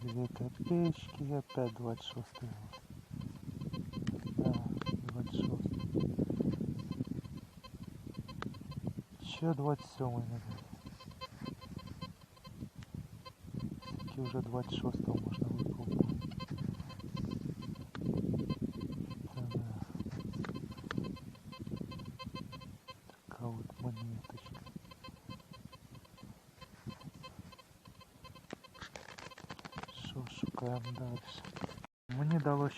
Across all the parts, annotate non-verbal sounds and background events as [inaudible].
Две копеечки и опять 26 год. Да, 26. Ще 27 не буде. Тільки вже 26 можна викупити.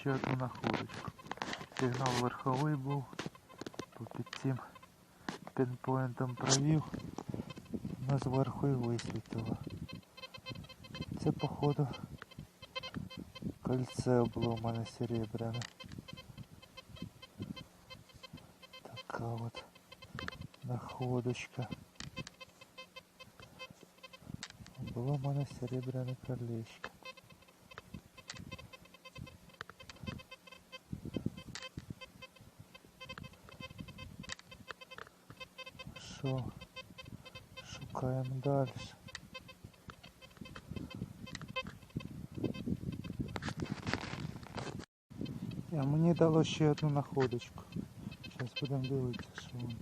ще одну находочку. Сигнал верховий був. По під цим пінпоінтом провів. На зверху і висвітило. Це походу кольце було в мене серебряне. Така от находочка. Було в мене серебряне колечко. Шукаємо далі. А мені дало ще одну находочку. Зараз будемо дивитися, що воно.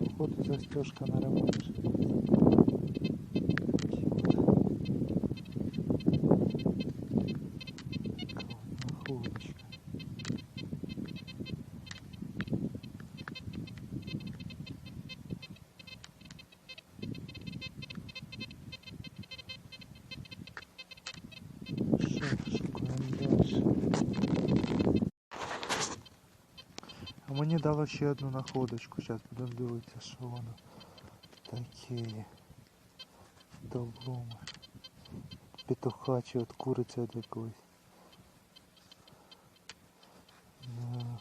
Походу застежка на ремонт. мені дало ще одну находочку. Зараз будемо дивитися, що воно таке. Долома. Петуха чи от куриця від якоїсь. Да.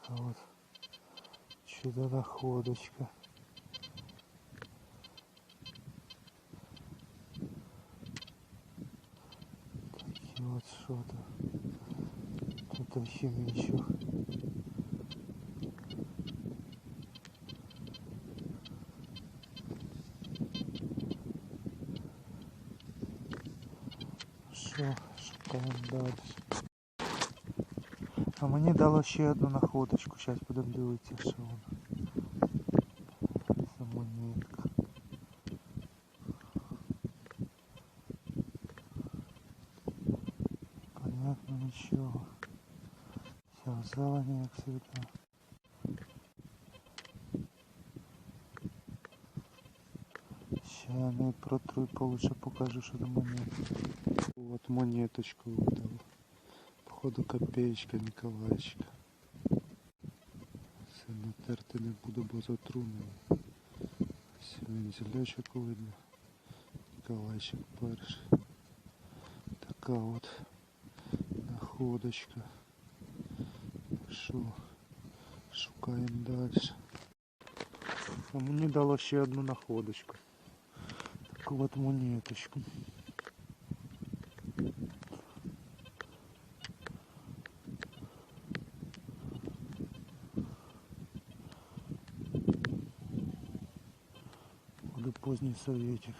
Така от чудо находочка. Такі от що то. Тут хімічок. Що, шукаємо далі. А мені дало ще одну находочку. Зараз будемо дивитися, що воно. За монетка. Понятно нічого. Все в зелені, як завжди. Ще я не протру і получше покажу, що до монетки. Вот монеточку выдал. Походу копеечка Николаечка. Все натерти не буду, бо затрунено. Ось вензелечок видно. Николайчик перший. Така от находочка. Що? Шукаємо далі. А мені дало ще одну находочку. Таку от монеточку. Или поздний советик.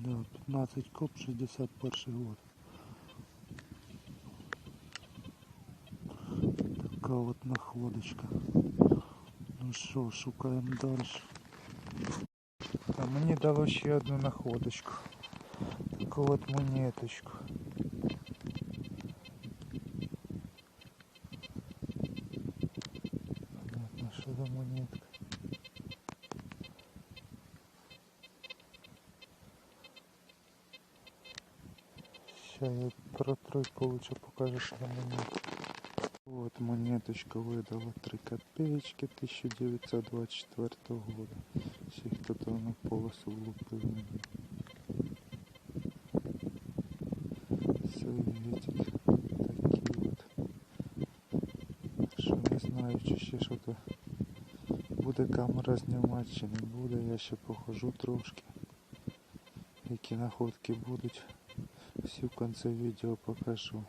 Да, 15 коп, 61 год. Така от находочка. Ну що, шукаємо далі. А мені дало ще одну находочку. Таку от монеточку. За монетка. Сейчас я протру и получше покажу, что за монетка. Вот монеточка выдала 3 копеечки 1924 года. Всех кто-то на полосу влупил. Советик. Такие вот. Що не знаю, чи ще що то буде камера знімати, чи не буде. Я ще похожу трошки. Які находки будуть. Всі в кінці відео покажу.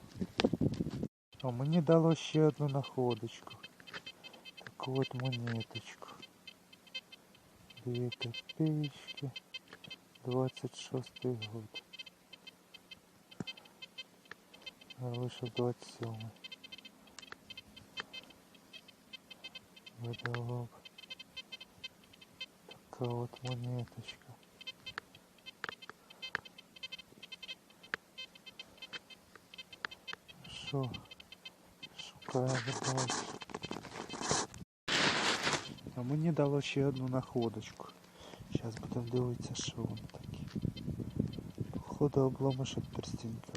А мені дало ще одну находочку. Таку от монеточку. Две копеечки. 26 год. А вышел 27 Водолог. Такая вот монеточка. Що? Шукаємо далі. А мені дало ще одну находочку. Зараз будемо дивитися, що воно таке. Походу обломишок перстенька.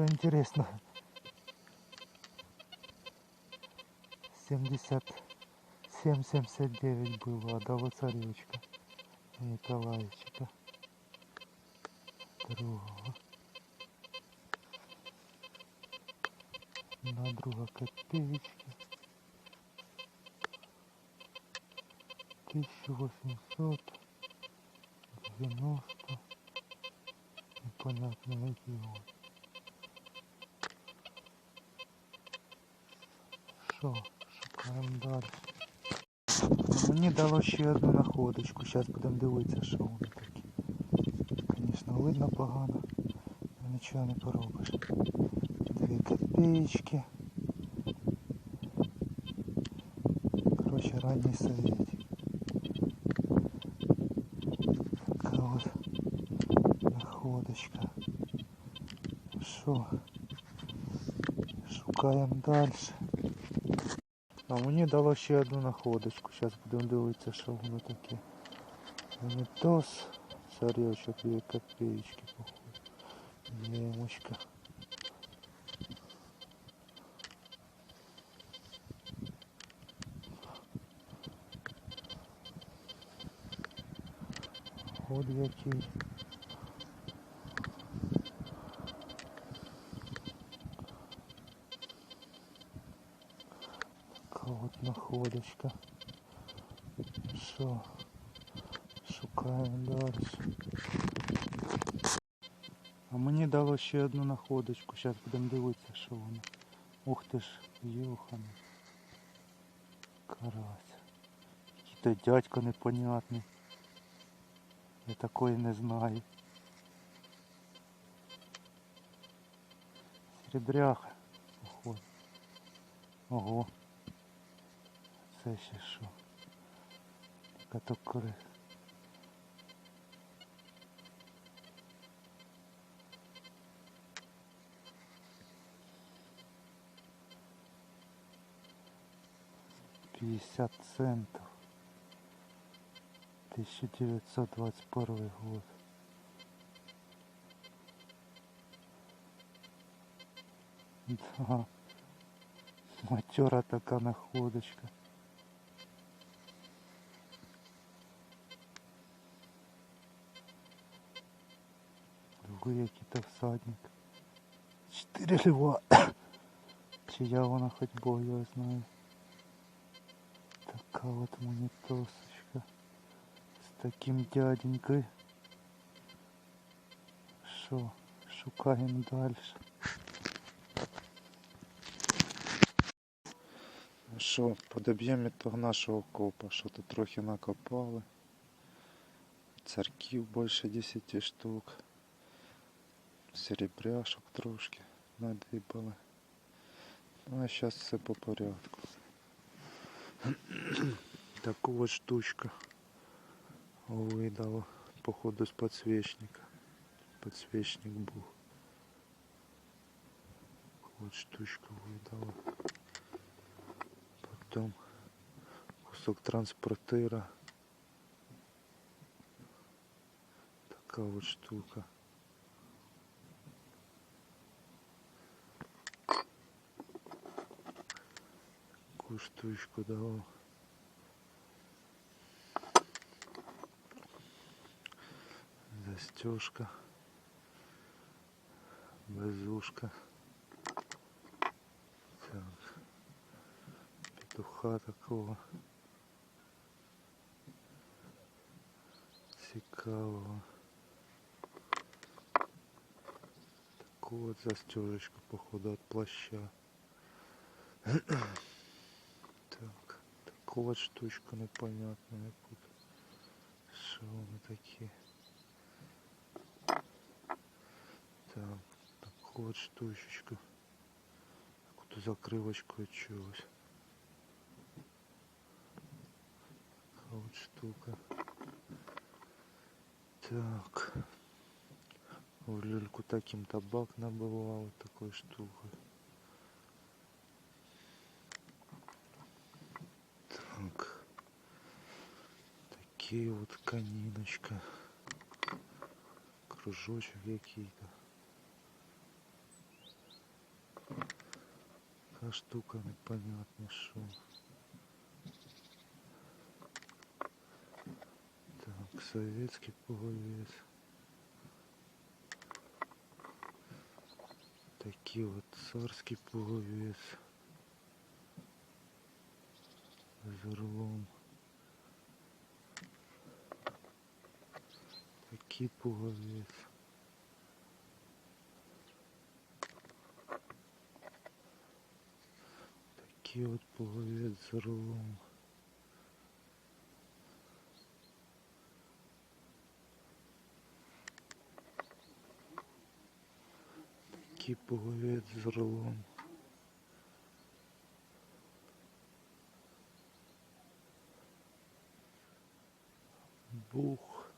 І що інтересно, 77-79 было, а дало царевочка Николаевичка. Другого. На друга копеечки. 1800 90 непонятно регион. Що, шукаємо далі. Мені дало ще одну находочку. Зараз будемо дивитися, що воно таке. Звісно, видно погано, але нічого не поробиш. Дві копеечки. Короче, ранній совет. Така от находочка. Що? Шукаємо далі. А мені дало ще одну находочку. Зараз будемо дивитися, що воно таке. Монітос, царевочок, дві копеечки, походу. Емочка. От який. от находочка. Що? Шукаємо далі. А мені дало ще одну находочку. Зараз будемо дивитися, що воно. Ух ти ж, йоханий. Карась. Який-то дядько непонятний. Я такої не знаю. Серебряха, походу. Ого. Це ще що? Яка то кори. Пятьдесят центов. 1921 год. [laughs] Да. Матера така находочка. Другой який-то всадник. Чотири льва. [coughs] Чия вона хоч Бог його знає. Така от монітосочка. З таким дяденькою. Що, шукаємо далі. Ну Що, подоб'ємо того нашого копа, що тут трохи накопали. Царків більше 10 штук. Серебряшок трошки надибали. Ну а зараз все по порядку. [clears throat] Таку от штучка видала, походу з подсвечника. Подсвечник був. Вот штучку видала. Потом кусок транспортира. Така вот штука. такую штучку давал. Застежка. Безушка. Так. Петуха такого. Цікавого. Таку вот застежечку, походу, от плаща. [clears throat] Так, таку от штучку непонятную яку. Що вони такі? Так, таку от штучечку. Таку закривочку от чогось. Така штука. Так. В люльку таким табак набивав такой штукой. Так. Такие вот каниночка. Кружочек який-то. Така штука непонятно що. Так, советский пуговец. Такий от царський пуговець. З Такий пуговець. Такий от пуговець з орлом. Такий пуговець з орлом. Бух.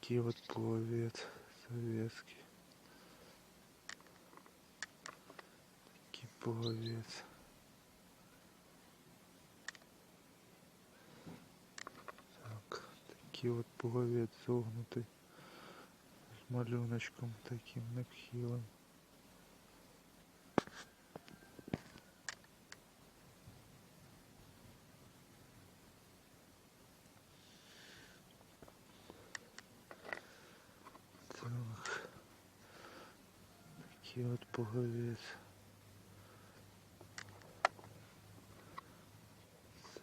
Такий от пуговець советский. Такий пуговець. Так, такий от пуговець зогнутий. З малюночком таким нахилим. Так. Такий от пуговець.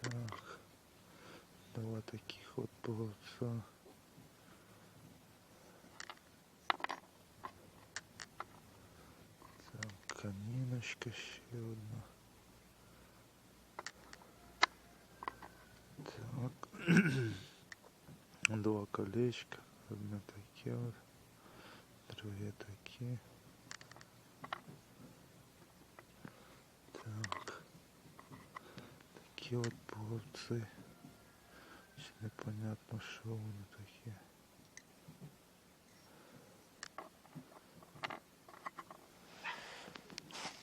Так. Два таких от пуговця. Так, каніночка ще одна. Так. [clears throat] Два колечка. Одне таке от. Друге таке. Такі от пуговці. Ще непонятно, що вони такі.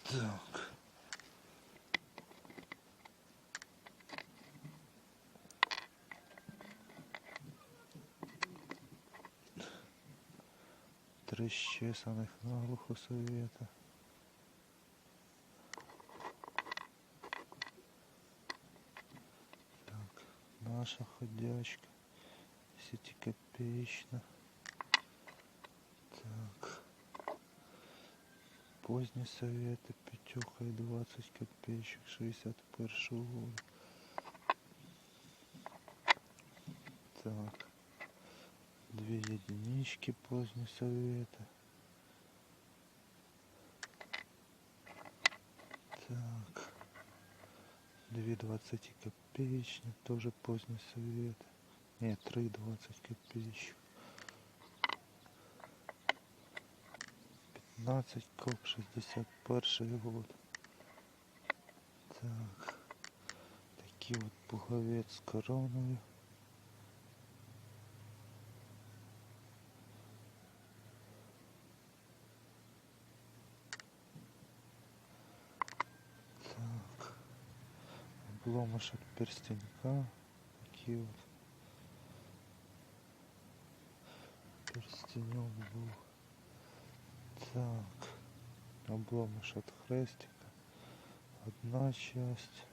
Так. Три щесаних наглухо совета. Наша ходячка. Сетикопеечна. Так. Поздние советы, пятюха и 20 копеечек 61 года. Так. Две единички поздние советы. Две 20 копеечных, тоже поздний совет. Нет, три 20 копеечек. 15 коп 61 год. Так. Такий от пуговець з короною. Обломаш от перстенька. Такий от. Перстенек був. Так. Обломаш от хрестика. Одна часть.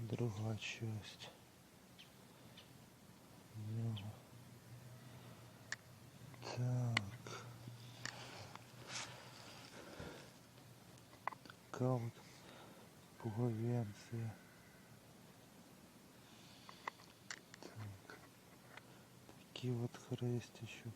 Друга часть. Так. Така от пуговенція. Так. Такий от хрестичок.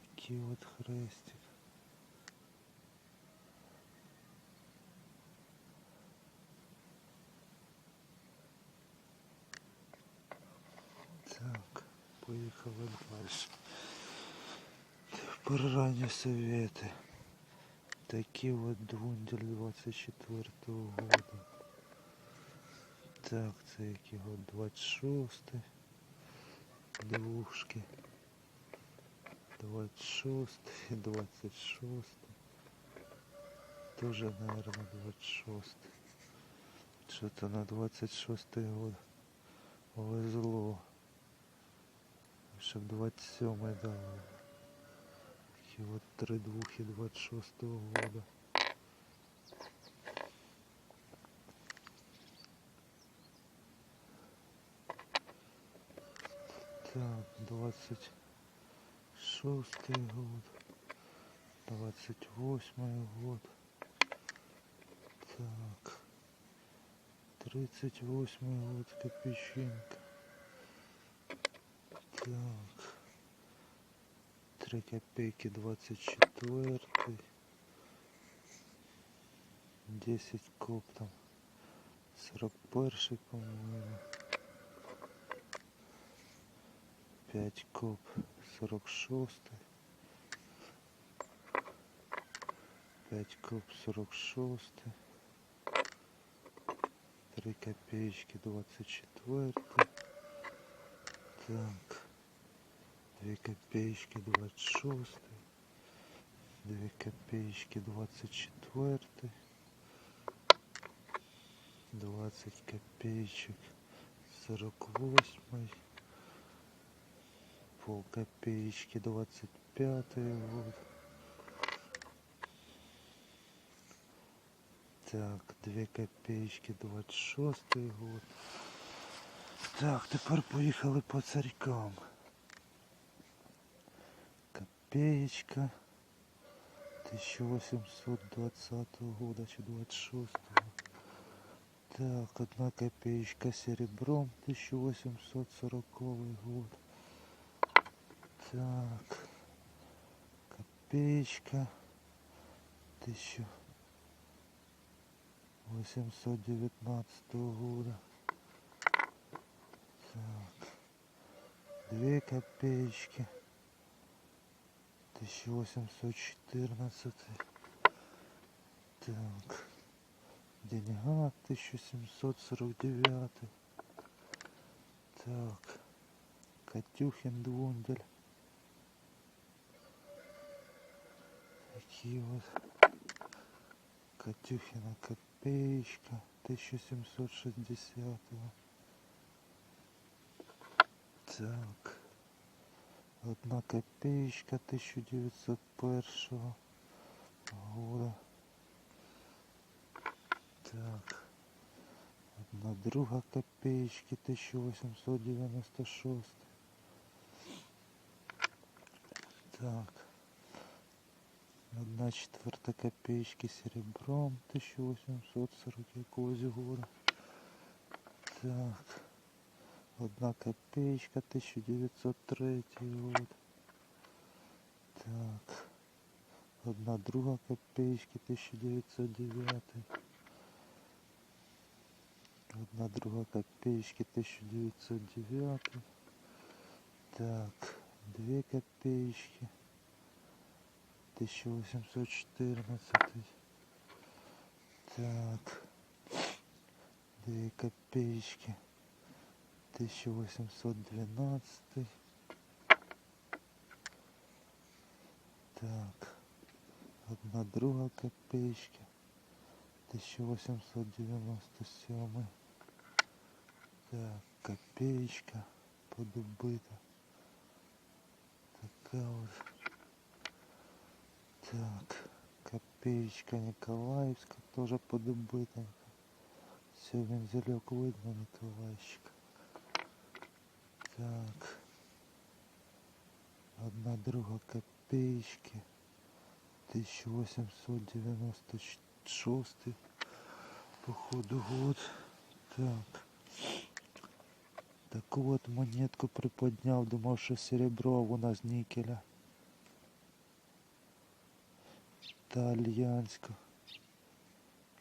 Такий от хрестик. Ранні совєти. Такі от двундель 24 года. Так, це який год 26 двушки. 26 и 26. Тоже, наверное, 26. Что-то на 26 год повезло. Щоб 27 дали. Такі от три двухи 26 года. Так, 20 шестый год, двадцать восьмой год, так, тридцать восьмой год копейчинка, так, три копейки двадцать четвертый, десять коп там, сорок перший, по-моему. 5 коп. 46 5 коп. 46 3 копеечки. 24 так 2 копеечки 26 2 копеечки 24 20 копеечек 48 пол копеечки 25 год. Так, 2 копеечки 26 год. Так, тепер поїхали по царькам. Копеечка 1820 года чи 26 Так, одна копеечка серебром 1840 год. Так. Копеечка. 1819 года. Так. Две копеечки. 1814. Так. Деньга 1749. Так. Катюхин Двундель. Такие вот. Катюхина копеечка 1760 Так. Одна копеечка 1901 года. Так. Одна друга копеечки 1896. Так. Одна четверта копеечки серебром 1840 якогось года. Так. Одна копеечка 1903 год. Так. Одна друга копеечки 1909. Одна друга копеечки 1909. Так. Две копеечки. 1814. Так. Две копеечки. 1812. Так. Одна друга копеечка. 1897. Так, копеечка. подобита. Така от. Так, копеечка Николаевска тоже подобита. Все, вензелек видно, Николаевщик. Так. Одна друга копеечки. 1896 походу год. Так. Таку от монетку приподняв, думав, що серебро, а вона з нікеля. Італьянська.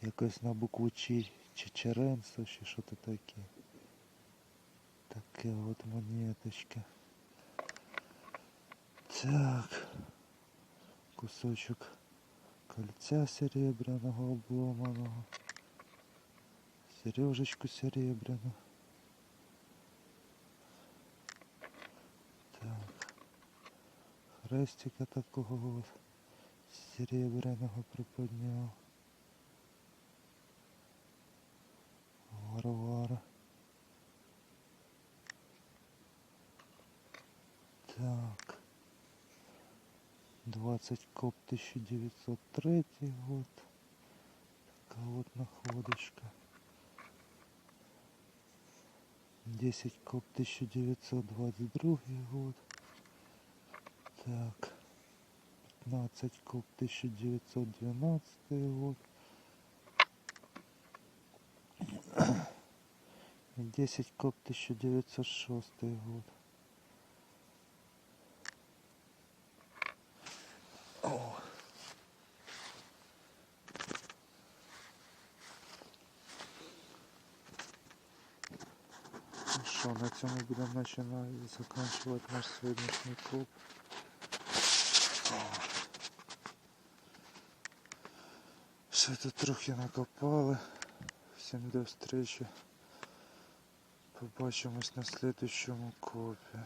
Якось на букву Чи, Чечеренцо, чи що то таке. Таке от монеточка. Так. Кусочок кольця серебряного обломаного. Сережечку серебряну. Так. Хрестика такого от серебряного приподняв. Варвара. Так. 20 коп 1903 год. Така от находочка. 10 коп 1922 год. Так. 15 коп 1912 год. [coughs] И 10 коп 1906 год. Ну що, на цьому будемо починати закінчувати наш сьогоднішній клуб. Все тут трохи накопали. Всім до встречи. Побачимось на слідущому копі.